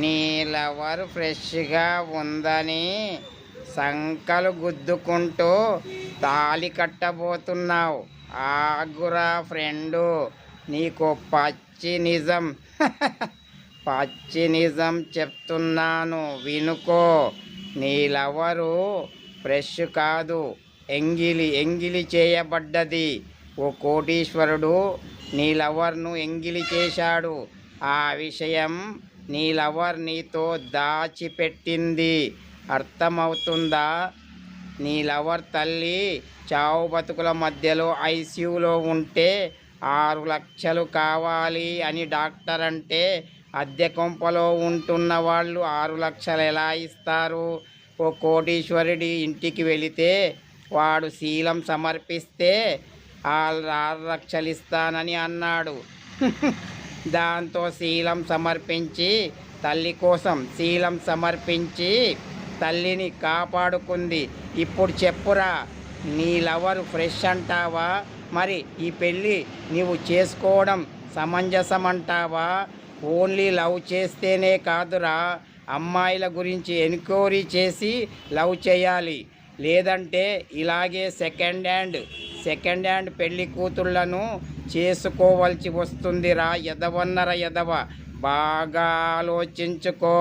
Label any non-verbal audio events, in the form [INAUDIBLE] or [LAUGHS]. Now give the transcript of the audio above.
నీ లవర్ ఫ్రెష్గా ఉందని సంకలు గుద్దుకుంటూ తాళి కట్టబోతున్నావు. ఆగురా ఫ్రెండు నీకు పచ్చి నిజం. [LAUGHS] పచ్చి నిజం చెప్తున్నాను వినుకో. నీ లవరు ఫ్రెష్ కాదు ఎంగిలి ఎంగిలి చేయబడ్డది. ఓ కోటీశ్వరుడు నీ లవర్ను ఎంగిలి చేశాడు. ఆ విషయం నీ లవర్ నీతో దాచిపెట్టింది. అర్థమవుతుందా? నీ లవర్ తల్లి చావు బతుకుల మధ్యలో ఐసీయూలో ఉంటే ఆరు లక్షలు కావాలి అని డాక్టర్ అంటే అద్దె కొంపలో ఉంటున్న వాళ్ళు ఆరు లక్షలు ఎలా ఇస్తారు? ఓ కోటీశ్వరుడి ఇంటికి వెళితే వాడు శీలం సమర్పిస్తే ఆరు ఆరు లక్షలు ఇస్తానని అన్నాడు. దాంతో శీలం సమర్పించి తల్లి కోసం శీలం సమర్పించి తల్లిని కాపాడుకుంది. ఇప్పుడు చెప్పురా నీ లవరు ఫ్రెష్ అంటావా? మరి ఈ పెళ్ళి నీవు చేసుకోవడం సమంజసం అంటావా ఓన్లీ లవ్ చేస్తేనే కాదురా. అమ్మాయిల గురించి ఎన్క్వైరీ చేసి లవ్ చేయాలి. లేదంటే ఇలాగే సెకండ్ హ్యాండ్ సెకండ్ హ్యాండ్ పెళ్ళి కూతుళ్ళను చేసుకోవలసి వస్తుందిరా ఎదవన్నర ఎదవ బాగా ఆలోచించుకో.